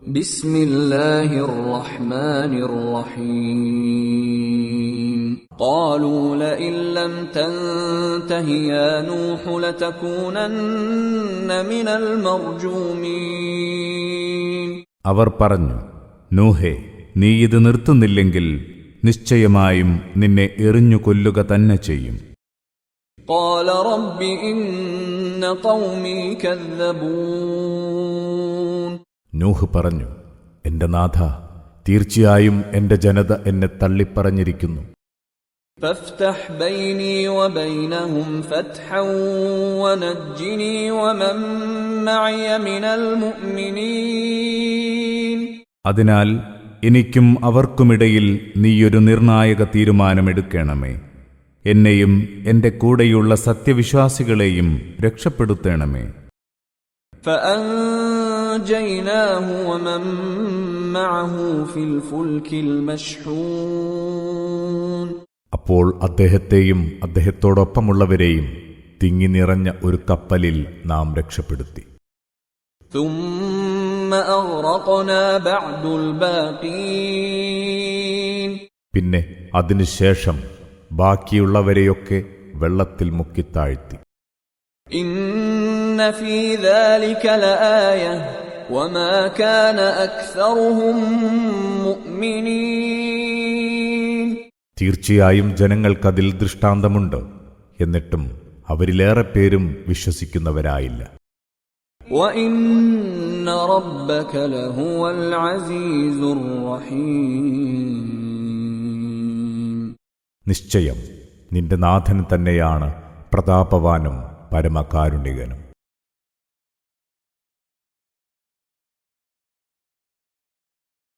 بسم الله الرحمن الرحيم قالوا لئن لم تنته يا نوح لتكونن من المرجومين അവർ പറഞ്ഞു നൂഹേ നീ ഇത് നിർത്തുന്നില്ലെങ്കിൽ നിശ്ചയമായും നിന്നെ എറിഞ്ഞു കൊല്ലുക തന്നെ ചെയ്യും قال رب إن قومي كذبون നൂഹ് പറഞ്ഞു എന്റെ നാഥ തീർച്ചയായും എന്റെ ജനത എന്നെ തള്ളിപ്പറഞ്ഞിരിക്കുന്നു فافتح بيني وبينهم فتحا ونجني ومن معي من المؤمنين അതിനാൽ എനിക്കും അവർക്കുമിടയിൽ നീയൊരു നിർണായക തീരുമാനമെടുക്കണമേ എന്നെയും എന്റെ കൂടെയുള്ള സത്യവിശ്വാസികളെയും രക്ഷപ്പെടുത്തണമേ فأنجيناه ومن معه في الفلك المشحون അപ്പോൾ അദ്ദേഹത്തെയും അദ്ദേഹത്തോടൊപ്പമുള്ളവരെയും തിങ്ങി നിറഞ്ഞ ഒരു കപ്പലിൽ നാം രക്ഷപ്പെടുത്തി ثم أغرقنا بعد الباقين പിന്നെ അതിനുശേഷം ബാക്കിയുള്ളവരെയൊക്കെ വെള്ളത്തിൽ മുക്കിത്താഴ്ത്തി إن في ذلك لآية وما كان أكثرهم مؤمنين തീർച്ചയായും ജനങ്ങൾക്കതിൽ ദൃഷ്ടാന്തമുണ്ട് എന്നിട്ടും അവരിലേറെ പേരും വിശ്വസിക്കുന്നവരായില്ല وإن ربك لهو العزيز الرحيم നിശ്ചയം നിന്റെ നാഥൻ തന്നെയാണ് പ്രതാപവാനും പരമകാരുണികനും.